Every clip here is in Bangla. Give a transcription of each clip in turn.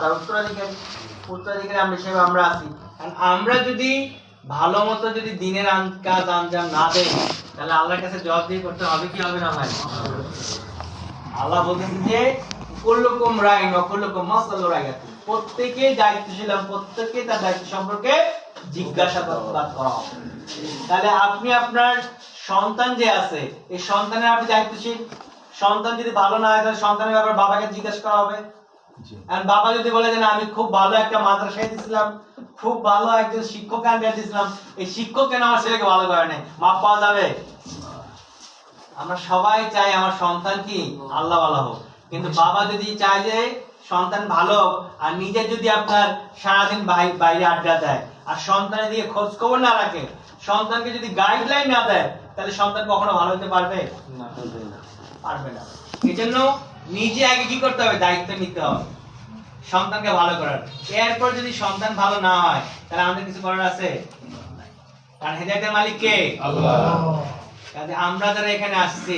তার উত্তরাধিকারী উত্তরাধিকারী আমরা আমরা আছি। আমরা যদি ভালো মতো যদি দিনের কাজ আঞ্জাম না দেই, তাহলে আল্লাহর কাছে জবাব দিয়ে করতে হবে, কি হবে না ভাই? আল্লাহ যে মাসাল প্রত্যেকে দায়িত্বশীল প্রত্যেকে তার দায়িত্ব সম্পর্কে জিজ্ঞাসাবাদ করা হবে। তাহলে আপনি আপনার সন্তান যে আছে, এই সন্তানের আপনি দায়িত্বশীল। সন্তান যদি ভালো না হয়, তাহলে সন্তানের ব্যাপারে বাবাকে জিজ্ঞাসা করা হবে। আর বাবা যদি বলে যে না আমি খুব ভালো একটা মাদ্রাসায় দিয়েছিলাম খুব ভালো একজন শিক্ষক আমি দিয়েছিলাম এই শিক্ষক কেন আমার ছেলেকে ভালো করে নাই মাপ পাওয়া যাবে? আমরা সবাই চাই আমার সন্তান কি? আল্লাহ ভালো হোক। কিন্তু বাবা যদি চায় যে সন্তান ভালো আর নিজে যদি আপনার সারাদিন বাই- বাইরে আড্ডা দেয় আর সন্তানের দিকে খোঁজ খবর না রাখে সন্তানকে যদি গাইডলাইন না দেয় তাহলে সন্তান কখনো ভালো হতে পারবে? না। পারবে না। এই জন্য নিজে আগে কি করতে হবে? দায়িত্ব নিতে হবে। সন্তানকে ভালো করার। এরপর যদি সন্তান ভালো না হয় তাহলে আমাদের কিছু করার আছে? কারণ হেদায়তের মালিক কে? কাজে আমরা যারা এখানে আসছি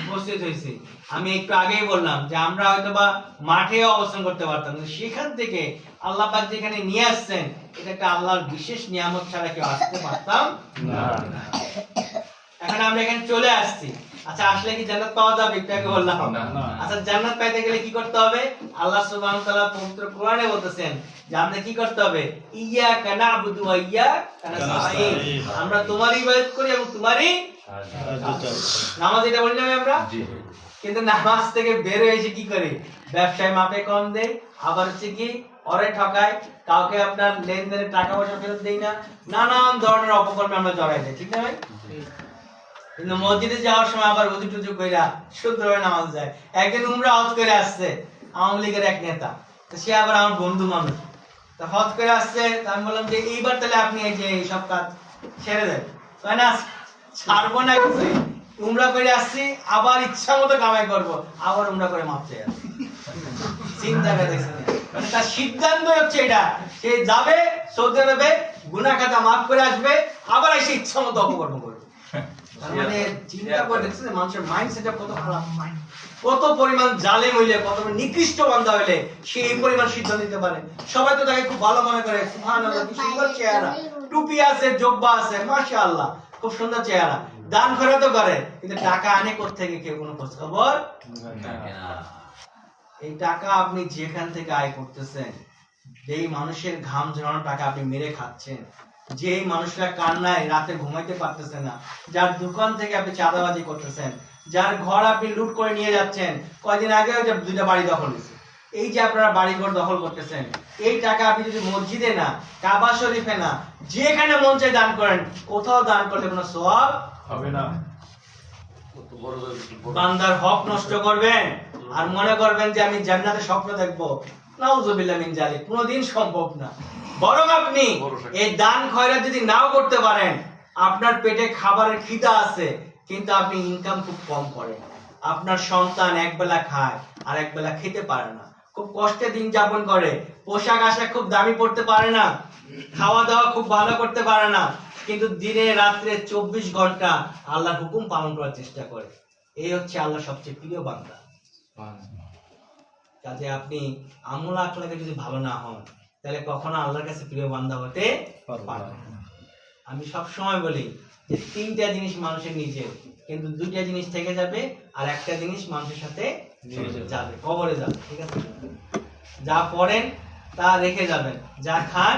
উপস্থিত হয়েছি আমি একটু আগেই বললাম যে আমরা হয়তো বা মাঠেও অবস্থান করতে পারতাম সেখান থেকে আল্লাহ পাক যেখানে নিয়ে আসছেন এটা একটা আল্লাহর বিশেষ নিয়ামত ছাড়া কেউ আসতে পারতাম এখন আমরা এখানে চলে আসছি। আচ্ছা আসলে কি জান্নাত পাওয়া যাবে? একটু আগে বললাম। আচ্ছা জান্নাত পাইতে গেলে কি করতে হবে? আল্লাহ সুবহানাহু তাআলা পবিত্র কোরআনে বলতেছেন যে আমরা কি করতে হবে? ইয়্যাকা না'বুদু ওয়া ইয়্যাকা নাস্তাঈন। আমরা তোমারই ইবাদত করি এবং তোমারই নামাজ এটা বলি না আমরা? কিন্তু নামাজ থেকে বের হয়ে এসে কি করে? ব্যবসায় মাপে কম দেয় আবার হচ্ছে কি অরে ঠকায় কাউকে আপনার লেনদেনের টাকা পয়সা ফেরত দেই না। নানান ধরনের অপকর্মে আমরা জড়াই যাই ঠিক না ভাই? কিন্তু মসজিদে যাওয়ার সময় আবার উজু টুজু কইরা শুদ্ধভাবে নামাজ যায়। একদিন উমরা হজ করে আসছে আওয়ামী লীগের এক নেতা। সে আবার আমার বন্ধু মানুষ। তো হজ করে আসছে আমি বললাম যে এইবার তাহলে আপনি এই যে এইসব কাজ ছেড়ে দেন। তাই না? ছাড়বো না কিছু উমরা করে আসছি, আবার ইচ্ছা মতো কামাই করব, আবার উমরা করে মাপ চাই। চিন্তা করে দেখছেন। মানে তার সিদ্ধান্ত হচ্ছে এটা। সে যাবে, সৌদি আরবে গুনা খাতা মাফ করে আসবে, আবার এসে ইচ্ছা মতো অপকর্ম করবে। মানে চিন্তা করে দেখছেন মানুষের মাইন্ডসেট কত খারাপ। কত পরিমাণ জালেম হইলে কত নিকৃষ্ট বান্দা হইলে সে এই পরিমাণ সিদ্ধান্ত নিতে পারে। সবাই তো তাকে খুব ভালো মনে করে। সুবহানাল্লাহ কি সুন্দর চেহারা। টুপি আছে জব্বা আছে মাশাআল্লাহ খুব সুন্দর চেহারা। দান করে তো করে কিন্তু টাকা আনে থেকে কেউ? কোনো খোঁজ খবর এই টাকা আপনি যেখান থেকে আয় করতেছেন যেই মানুষের ঘাম ঝরানো টাকা আপনি মেরে খাচ্ছেন। যেই মানুষরা কান্নায় রাতে ঘুমাইতে পারতেছে না, যার দোকান থেকে আপনি চাঁদাবাজি করতেছেন, যার ঘর আপনি লুট করে নিয়ে যাচ্ছেন, কয়দিন আগে যে দুইটা বাড়ি দখল হয়েছে। এই যে আপনারা বাড়ি ঘর দখল করতেছেন, এই টাকা আপনি যদি মসজিদে না, কাবা শরীফে না, যেখানে মন চায় দান করেন, কোথাও দান করলে কোনো সওয়াব হবে না। বান্দার হক নষ্ট করবেন, আর মনে করবেন যে আমি জান্নাতে স্বপ্ন দেখব। নাউজুবিল্লাহ মিন জালিক কোনোদিন সম্ভব না। বরং আপনি এই দান খয়রাত যদি নাও করতে পারেন আপনার পেটে খাবারের খিদা আছে কিন্তু আপনি ইনকাম খুব কম করেন। আপনার সন্তান একবেলা খায় আর একবেলা খেতে পারে না। খুব কষ্টে দিন যাপন করে। পোশাক আশাক খুব দামি পড়তে পারে না। খাওয়া দাওয়া খুব ভালো করতে পারে না। কিন্তু দিনে রাত্রে চব্বিশ ঘণ্টা আল্লাহর হুকুম পালন করার চেষ্টা করে। এই হচ্ছে আল্লাহ সবচেয়ে প্রিয় বান্দা। কাজে আপনি আমল আখলাকে যদি ভালো না হন তাহলে কখনো আল্লাহর কাছে প্রিয় বান্দা হতে পারবেন না। আমি সব সময় বলি যে তিনটা জিনিস মানুষের নিজের কিন্তু দুইটা জিনিস থেকে যাবে আর একটা জিনিস মানুষের সাথে যাবে। কবরে যাবে ঠিক আছে? যা পড়েন তা রেখে যাবেন যা খান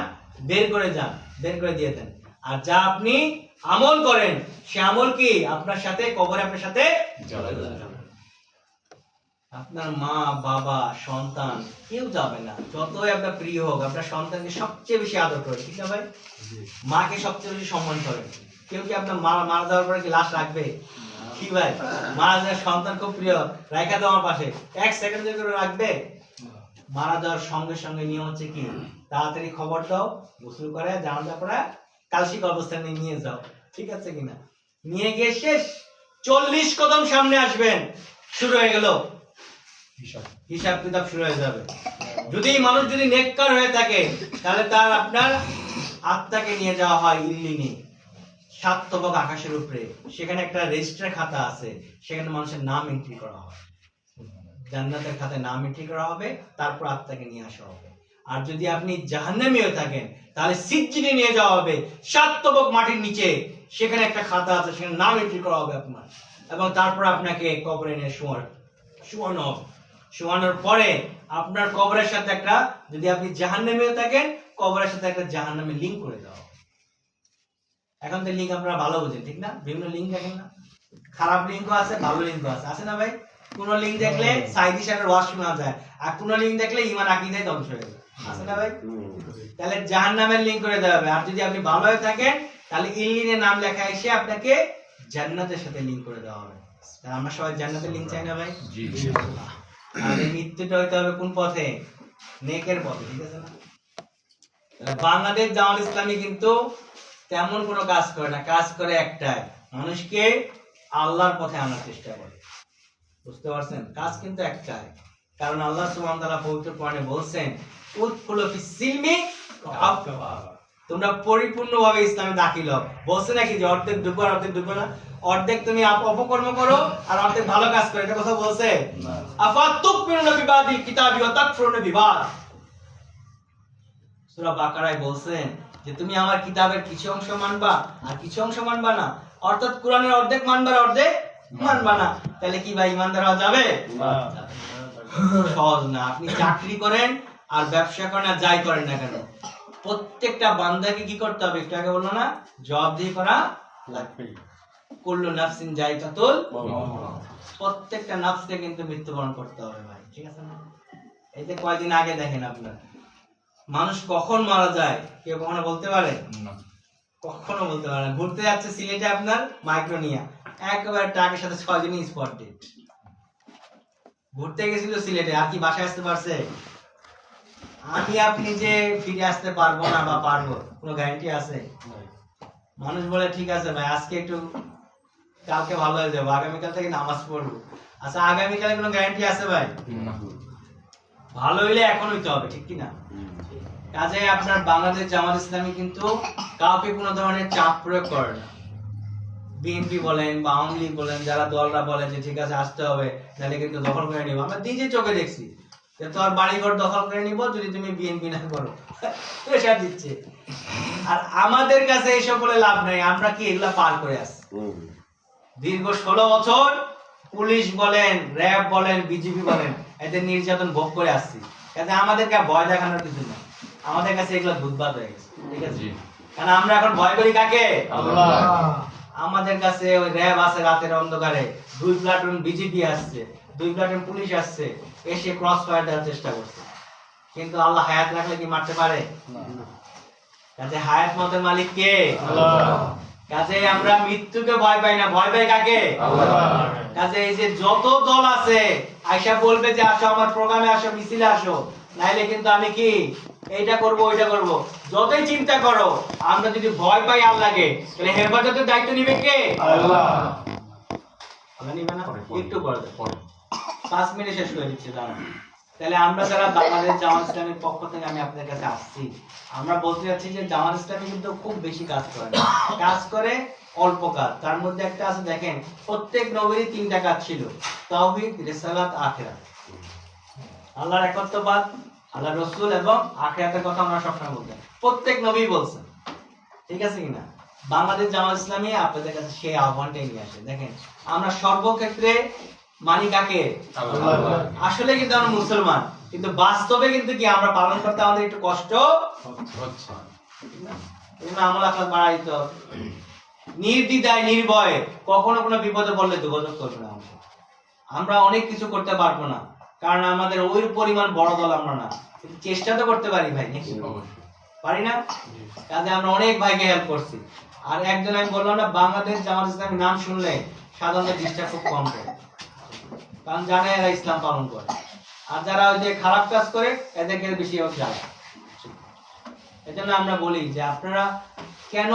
বের করে যান বের করে দিয়ে দেন। আর যা আপনি আমল করেন সে আমল কি? আপনার সাথে কবরে আপনার সাথে আপনার মা বাবা সন্তান কেউ যাবে না। যতই আপনার প্রিয় হোক আপনার সন্তানকে সবচেয়ে বেশি আদর করে ঠিক না ভাই? মাকে সবচেয়ে বেশি সম্মান করে। কেউ কি আপনার মা মারা যাওয়ার পরে কি লাশ রাখবে? কি ভাই? মারা যাওয়ার সন্তান খুব প্রিয় রাখা আমার পাশে। এক সেকেন্ড করে রাখবে? মারা যাওয়ার সঙ্গে সঙ্গে নিয়ম হচ্ছে কি? তাড়াতাড়ি খবর দাও গোসল করে জানাজা পড়া কালসিক অবস্থানে নিয়ে যাও। ঠিক আছে কিনা? নিয়ে গিয়ে শেষ। চল্লিশ কদম সামনে আসবেন। শুরু হয়ে গেল। হিসাব। কিতাব শুরু হয়ে যাবে। যদি মানুষ যদি নেককার হয়ে থাকে, তাহলে তার আপনার আত্মাকে নিয়ে যাওয়া হয় ইল্লিনে সাততবক আকাশের উপরে। সেখানে একটা রেজিস্টার খাতা আছে, সেখানে মানুষের নাম এন্ট্রি করা হয় জান্নাতের খাতে নাম এন্ট্রি করা হবে, তারপর আত্মাকে নিয়ে আসা হবে। আর যদি আপনি জাহান্নামী হয়ে থাকেন, তাহলে সিজ্জিনে নিয়ে যাওয়া হবে সাতবক মাটির নিচে। সেখানে একটা খাতা আছে, সেখানে নাম এন্ট্রি করা হবে আপনার। এবং তারপর আপনাকে কবরে নিয়ে শোয়ার শোয়ানো হবে। শোয়ানোর পরে আপনার কবরের সাথে একটা যদি আপনি জাহান্নামী হয়ে থাকেন কবরের সাথে একটা জাহান্নামী লিঙ্ক করে দেওয়া এখন তো লিঙ্ক আপনারা ভালো বোঝেন ঠিক না? বিভিন্ন লিঙ্ক দেখেন না? খারাপ লিঙ্কও আছে ভালো লিঙ্কও আছে। আছে না ভাই? কোন লিঙ্ক দেখলে সাইদি সাহেবের ওয়াজ শোনা যায় আর কোন লিঙ্ক দেখলে ইমান আকিদাই ধ্বংস হয়ে যায় আছে না ভাই? তাহলে জাহান্নামের লিঙ্ক করে দেওয়া হবে। আর যদি আপনি ভালো হয়ে থাকেন তাহলে ইল্লিনের নাম লেখা এসে আপনাকে জান্নাতের সাথে লিঙ্ক করে দেওয়া হবে। আমরা সবাই জান্নাতের লিঙ্ক চাই না ভাই? আর এই মৃত্যুটা হইতে হবে কোন পথে? নেকের পথে, ঠিক আছে না? বাংলাদেশ জামাত ইসলামী কিন্তু তেমন কোনো কাজ করে না, কাজ করে একটাই, মানুষকে আল্লাহর পথে আনার চেষ্টা করে। বুঝতে পারছেন? কাজ কিন্তু একটাই। কারণ আল্লাহ সুবহানাহু ওয়া তাআলা পবিত্র কোরআনে বলছেন, উদখুলু ফিস সিলমি তোমরা পরিপূর্ণভাবে ইসলামে দাখিল হও। বলছে নাকি যে অর্ধেক ঢুকো আর অর্ধেক ঢুকো না? অর্ধেক তুমি অপকর্ম করো আর অর্ধেক ভালো কাজ করো। এটা কথা বলছে? আফা তুকমিনুনা বিবাদি কিতাবি ওয়া তাকফুরুনা বিবাদ। সূরা বাকারায় বলছেন যে তুমি আমার কিতাবের কিছু অংশ মানবা আর কিছু অংশ মানবা না। অর্থাৎ কোরআনের অর্ধেক মানবা আর অর্ধেক মানবা না। তাহলে কি ভাই ইমানদার হওয়া যাবে? সহজ না। আপনি চাকরি করেন আর ব্যবসা করেন আর যাই করেন না কেন? প্রত্যেকটা বান্দাকে কি করতে হবে? একটু আগে বলল না? জবাবদিহি করা লাগবে। কুল্লু নাফসিন জায়গাতুল প্রত্যেকটা নাফসকে কিন্তু মৃত্যুবরণ করতে হবে ভাই ঠিক আছে না? এই যে কয়দিন আগে দেখেন আপনার মানুষ কখন মারা যায় কেউ কখনো বলতে পারে? কখনো বলতে পারে ঘুরতে যাচ্ছে সিলেটে আপনার মাইক্রোনিয়া একেবারে ট্রাকের সাথে ছয় দিনই স্পট ডেট ঘুরতে গেছিল সিলেটে আর কি বাসায় আসতে পারছে? আমি আপনি যে ফিরে আসতে পারব না বা পারব কোনো গ্যারান্টি আছে? মানুষ বলে ঠিক আছে ভাই আজকে একটু কালকে ভালো হয়ে যাব আগামীকাল থেকে নামাজ পড়ব। আচ্ছা আগামীকালে কোনো গ্যারান্টি আছে ভাই? ভালো হইলে এখন হইতে হবে ঠিক কি না কাজে আপনার বাংলাদেশ জামাত ইসলামী কিন্তু কাউকে কোনো ধরনের চাপ প্রয়োগ করে না। বিএনপি বলেন বা আওয়ামী লীগ বলেন যারা দলরা বলে যে ঠিক আছে আসতে হবে তাহলে কিন্তু দখল করে নিব। আমরা নিজে চোখে দেখছি। যে তোর বাড়িঘর দখল করে নিব যদি তুমি বিএনপি না করো। প্রেশার দিচ্ছে। আর আমাদের কাছে এসব বলে লাভ নাই আমরা কি এগুলা পার করে আসছি দীর্ঘ ষোলো বছর পুলিশ বলেন র্যাব বলেন বিজেপি বলেন এদের নির্যাতন ভোগ করে আসছি। কাজে আমাদেরকে ভয় দেখানোর কিছু না আমাদের কাছে এগুলো দুধবাদ হয়ে গেছে ঠিক আছে? কারণ আমরা এখন ভয় করি কাকে? আমাদের কাছে ওই র্যাব আছে রাতের অন্ধকারে দুই প্লাটুন বিজেপি আসছে। দুই প্লাটুন পুলিশ আসছে এসে ক্রস ফায়ার দেওয়ার চেষ্টা করছে। কিন্তু আল্লাহ হায়াত রাখলে কি মারতে পারে? কাজে হায়াত মতের মালিক কে? কাজে আমরা মৃত্যুকে ভয় পাই না। ভয় পাই কাকে? কাজে এই যে যত দল আছে আয়সা বলবে যে আসো আমার প্রোগ্রামে আসো মিছিলে আসো। নাইলে কিন্তু আমি কি? এইটা করব ওইটা করব। যতই চিন্তা করো আমরা যদি ভয় পাই আল্লাহকে তাহলে হেফাজতের দায়িত্ব নিবে কে? আল্লাহ। নিবে না? একটু পরে। পাঁচ মিনিট শেষ করে দিচ্ছি, দাঁড়ান। তাহলে আমরা যারা বাংলাদেশ জামাত ইসলামের পক্ষ থেকে আমি আপনাদের কাছে আসছি, আমরা বলতে চাচ্ছি যে জামাত ইসলামী কিন্তু খুব বেশি কাজ করে কাজ করে অল্প কাজ। তার মধ্যে একটা আছে, দেখেন, প্রত্যেক নবীরই তিনটা কাজ ছিল, তাওহীদ, রিসালাত, আখিরাত। আল্লাহর একত্ববাদ আল্লাহ রসুল এবং আখিরাতের কথা আমরা সবসময় বলতেন প্রত্যেক নবী বলছেন ঠিক আছে কিনা? বাংলাদেশ জামাত ইসলামী আপনাদের কাছে সেই আহ্বানটাই নিয়ে আসে। দেখেন, আমরা সর্বক্ষেত্রে মানি কাকে? আসলে কিন্তু আমরা মুসলমান কিন্তু বাস্তবে কিন্তু কি আমরা পালন করতে আমাদের একটু কষ্ট? আমল দিতে হবে। নির্ভয়ে কখনো কোনো বিপদে পড়লে যোগাযোগ করবে না আমরা অনেক কিছু করতে পারব না কারণ আমাদের ওই পরিমাণ বড় দল আমরা না। কিন্তু চেষ্টা তো করতে পারি ভাই পারি না? কাজে আমরা অনেক ভাইকে হেল্প করছি। আর একজন আমি বললাম না বাংলাদেশ জামাত ইসলামের নাম শুনলে সাধারণত ডিস্টার্ব খুব কম করে কারণ জানে এরা ইসলাম পালন করে। আর যারা ওই যে খারাপ কাজ করে, এদেরকে বেশি হোক যায় এজন্য আমরা বলি যে আপনারা কেন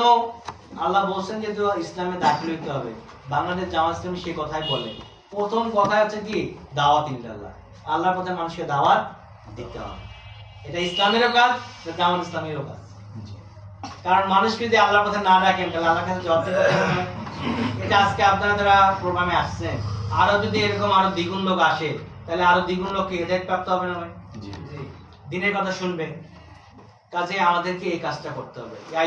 আল্লাহ বলছেন যে ইসলামে দাখিল হইতে হবে? বাংলাদেশ জামাত ইসলামী সে কথাই বলে। প্রথম কথা হচ্ছে কি? দাওয়াত ইনশাল্লাহ আল্লাহর পথে মানুষকে দাওয়াত দিতে হবে। এটা ইসলামেরও কাজ, এটা জামাত ইসলামেরও কাজ। কারণ মানুষকে যদি আল্লাহর পথে না ডাকেন, তাহলে আল্লাহর কাছে জবাব এটা আজকে আপনারা যারা প্রোগ্রামে আসছেন আরও যদি এরকম আরও দ্বিগুণ লোক আসে তাহলে আরও দ্বিগুণ লোককে হেদায়েত প্রাপ্ত হবে না ভাই? জি। দিনের কথা শুনবে। কাজে আমাদেরকে এই কাজটা করতে হবে। ইয়া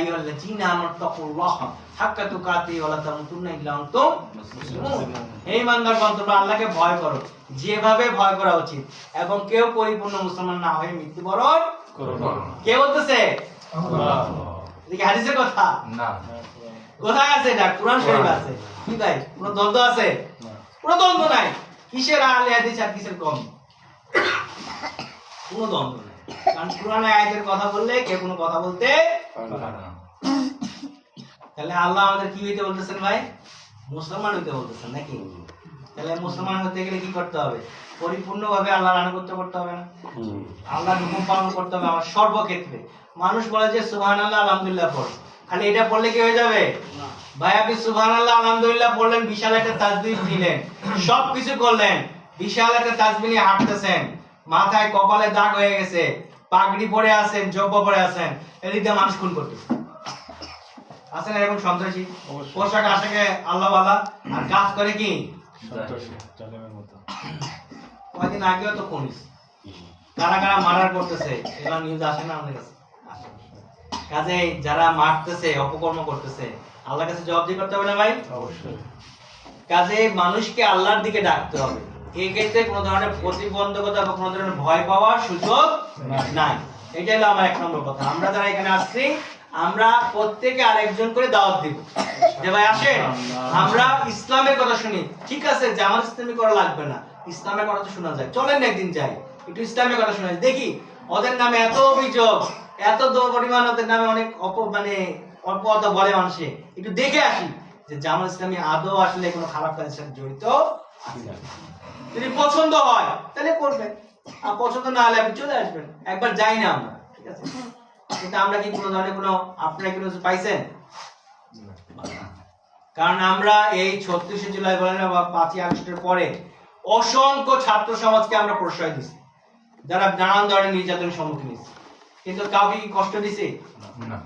হে ইমানদারগণ তোমরা আল্লাহকে ভয় করো। যেভাবে ভয় করা উচিত। এবং কেউ পরিপূর্ণ মুসলমান না হয়ে মৃত্যুবরণ করব কে বলতেছে? এদিকে হাদিসের কথা? না। কোথায় আছে এটা? কোরআন শরীফ আছে। কি ভাই? কোনো দ্বন্দ্ব আছে? কোনো দ্বন্দ্ব নাই কিসের হাদিস আর কিসের কম? কোনো দ্বন্দ্ব নাই কারণ আয়াতের কথা বললে কেউ কোনো কথা বলতে তাহলে আল্লাহ আমাদের কি হইতে বলতেছেন ভাই? মুসলমান হইতে বলতেছেন নাকি? তাহলে মুসলমান হতে গেলে কি করতে হবে? পরিপূর্ণভাবে আল্লাহর আনুগত্য করতে হবে না? আল্লাহর হুকুম পালন করতে হবে আমার সর্বক্ষেত্রে। মানুষ বলে যে, সুবহানাল্লাহ, আলহামদুলিল্লাহ, পড়। খালি এটা পড়লে কি হয়ে যাবে? ভাই আপনি সুবহানাল্লাহ আলহামদুলিল্লাহ পড়লেন বিশাল একটা দিলেন। সব কিছু করলেন বিশাল একটা নিয়ে হাঁটতেছেন। মাথায় কপালে দাগ হয়ে গেছে পাগড়ি পরে আছেন জব্ব পরে আছেন এদিক দিয়ে মানুষ খুন করতেছে। আছেন এরকম সন্ত্রাসী? পোশাক আশাকে আল্লাহ বালা। আর কাজ করে কি? কয়দিন আগেও তো খুনিস কারা কারা মার্ডার করতেছে এগুলো নিউজ আসে না আমাদের কাছে? কাজে যারা মারতেছে অপকর্ম করতেছে আল্লাহর কাছে জবাবদি করতে হবে না ভাই? কাজে মানুষকে আল্লাহর দিকে ডাকতে হবে। এই ক্ষেত্রে কোনো ধরনের প্রতিবন্ধকতা বা কোনো ধরনের ভয় পাওয়ার সুযোগ নাই। এটাই হলো আমার এক নম্বর কথা। আমরা যারা এখানে আসছি আমরা প্রত্যেকে আরেকজন করে দাওয়াত দিব। যে ভাই আসেন আমরা ইসলামের কথা শুনি। ঠিক আছে জামাত ইসলামী করা লাগবে না। ইসলামের কথা তো শোনা যায়। চলেন না একদিন যাই। একটু ইসলামের কথা শোনা যায়। দেখি ওদের নামে এত অভিযোগ এত দ- পরিমাণ ওদের নামে অনেক অপ মানে অল্প কথা বলে মানুষে। একটু দেখে আসি যে জামাত ইসলামী আদৌ আসলে কোনো খারাপ কাজের সাথে জড়িত যদি পছন্দ হয়, তাহলে করবেন। আর পছন্দ না হলে আপনি চলে আসবেন। একবার যাই না আমরা, ঠিক আছে? কিন্তু আমরা কি কোনো ধরনের কোনো আপনারা কি কিছু পাইছেন? কারণ আমরা এই ছত্রিশে জুলাই বলেন বা পাঁচই আগস্টের পরে অসংখ্য ছাত্র সমাজকে আমরা প্রশ্রয় দিছি। যারা নানান ধরনের নির্যাতনের সম্মুখীন হয়েছে। কিন্তু কাউকে কষ্ট দিছে? না।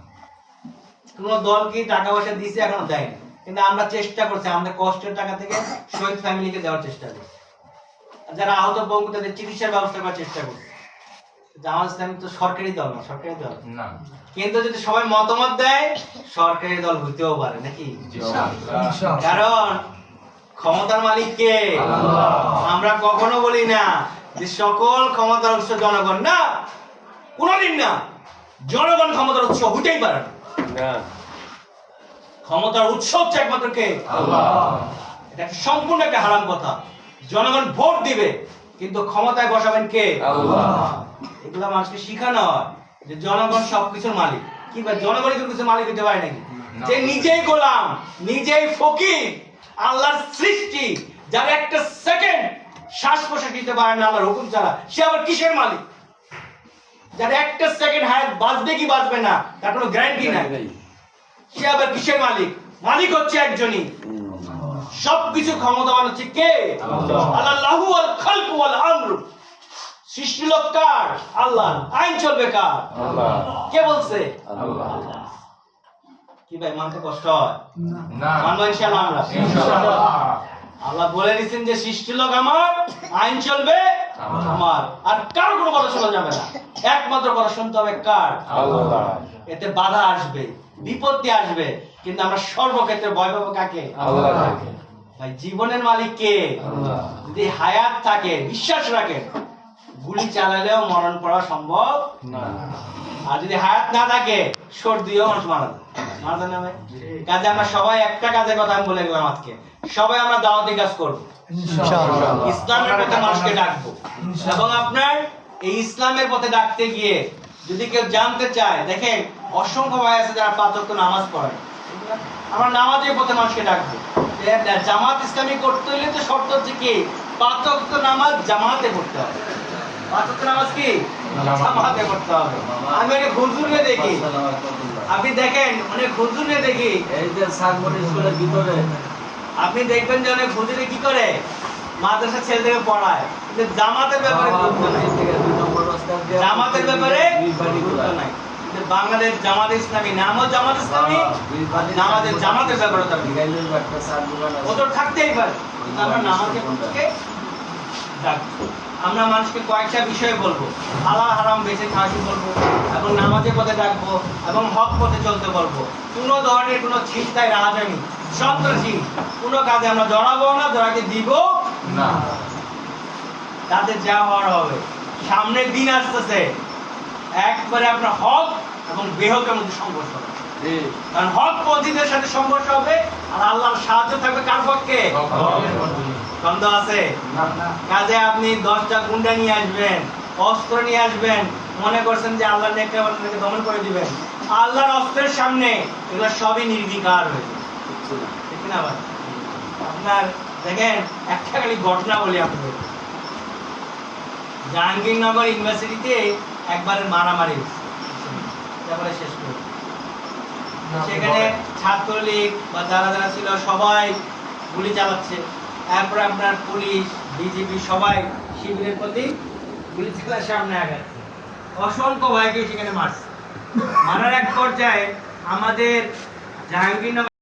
কোন দল কি টাকা পয়সা দিছে এখনও দেয়নি। কিন্তু আমরা চেষ্টা করছি আমাদের কষ্টের টাকা থেকে শহীদ ফ্যামিলিকে দেওয়ার চেষ্টা করছি। যারা আহত বঙ্গ তাদের চিকিৎসার ব্যবস্থা করার চেষ্টা করছি। জামাত ইসলামী তো সরকারি দল না সরকারি দল? না। কিন্তু যদি সবাই মতামত দেয় সরকারি দল হইতেও পারে নাকি? কারণ ক্ষমতার মালিক কে? আমরা কখনো বলি না যে সকল ক্ষমতার উৎস জনগণ না কোনদিন না জনগণ ক্ষমতার উৎস হইতেই পারে না। ক্ষমতার উৎস হচ্ছে একমাত্র কে এটা সম্পূর্ণ একটা হারাম কথা। জনগণ ভোট দিবে কিন্তু ক্ষমতায় বসাবেন কে? এগুলা মানুষকে শিখানো হয় যে জনগণ সবকিছুর মালিক। কিংবা জনগণই কিছু মালিক হতে পারে নাকি? যে নিজেই গোলাম নিজেই ফকির আল্লাহর সৃষ্টি যার একটা সেকেন্ড শ্বাস প্রশ্বাস নিতে পারে না আল্লাহর হুকুম ছাড়া সে আবার কিসের মালিক? যার একটা সেকেন্ড হায়াত বাঁচবে কি বাঁচবে না তার কোনো গ্যারান্টি নাই। সে আবার কিসের মালিক? মালিক হচ্ছে একজনই। সবকিছু ক্ষমতাবান হচ্ছে কে? আল্লাহু। আল খালকু ওয়াল আমর। সৃষ্টি লোক কার? আল্লাহ। আইন চলবে কার? কে বলছে? কি ভাই মানতে কষ্ট হয়? না। মানবো ইনশাআল্লাহ আমরা। আল্লাহ বলে দিচ্ছেন যে সৃষ্টি লোক আমার আইন চলবে আমার। আর কারও কোনো কথা শোনা যাবে না। একমাত্র কথা শুনতে হবে কার? এতে বাধা আসবে বিপত্তি আসবে কিন্তু আমরা সর্বক্ষেত্রে ভয় পাবো কাকে? ভাই জীবনের মালিক কে? যদি হায়াত থাকে বিশ্বাস রাখেন গুলি চালালেও মরণ পড়া সম্ভব আর যদি হায়াত না থাকে সর্দিও মানুষ মারা যায়। মারা যায় না ভাই? কাজে আমরা সবাই একটা কাজের কথা আমি বলে গেলাম আজকে। সবাই আমরা দাওয়াতি কাজ করব। ইসলামের পথে মানুষকে ডাকবো। এবং আপনার এই ইসলামের পথে ডাকতে গিয়ে যদি কেউ জানতে চায় দেখেন অসংখ্য ভাই আছে যারা পাঁচ নামাজ পড়ে। আমরা নামাজের পথে মানুষকে ডাকবো। জামাত ইসলামী করতে হলে তো শর্ত হচ্ছে কি? ওয়াক্ত নামাজ জামাতে পড়তে হবে। ওয়াক্ত নামাজ কি? জামাতে পড়তে হবে। আমি অনেক হুজুরকে দেখি। আপনি দেখেন অনেক হুজুরকে দেখি। এই যে সাগমনি স্কুলের ভিতরে। আপনি দেখবেন যে অনেক হুজুরে কি করে? মাদ্রাসা ছেলেদেরকে পড়ায়। কিন্তু জামাতের ব্যাপারে গুরুত্ব নাই। জামাতের ব্যাপারে গুরুত্ব নাই। বাংলাদেশ জামাত ইসলামী নামও জামাত ইসলামী নামাজের জামাতের ব্যাপারে ও তো থাকতেই পারে। আমরা ডাকবো আমরা মানুষকে কয়েকটা বিষয় বলব। হালাল হারাম বেঁচে খাওয়াতে বলব এবং নামাজের পথে ডাকবো এবং হক পথে চলতে বলব। কোনো ধরনের কোনো চিন্তায় রাজানি সন্ত্রাসী কোনো কাজে আমরা জড়াবো না জড়াকে দিব। না। যা হওয়ার হবে। সামনের দিন আসতেছে। একবারে আপনার হক এবং বেহকের মধ্যে সংঘর্ষ হবে। কারণ হক পন্থীদের সাথে সংঘর্ষ হবে আর আল্লাহর সাহায্য থাকবে কার পক্ষে? সন্দেহ আছে? কাজে আপনি দশটা গুন্ডা নিয়ে আসবেন অস্ত্র নিয়ে আসবেন মনে করছেন যে আল্লাহ নেকড়ে দমন করে দিবেন। আল্লাহর অস্ত্রের সামনে এগুলো সবই নির্বিকার হয়ে না। ঠিক না ভাই? আপনার দেখেন একটা খালি ঘটনা বলি আপনাদের। জাহাঙ্গীরনগর ইউনিভার্সিটিতে একবার মারামারি তারপরে শেষ করে সেখানে ছাত্রলীগ বা যারা যারা ছিল সবাই গুলি চালাচ্ছে। তারপরে আপনার পুলিশ বিজেপি সবাই শিবিরের প্রতি গুলি চালার সামনে আগাচ্ছে অসংখ্য ভাইকে সেখানে মারছে। মারার এক পর্যায়ে আমাদের জাহাঙ্গীরনগর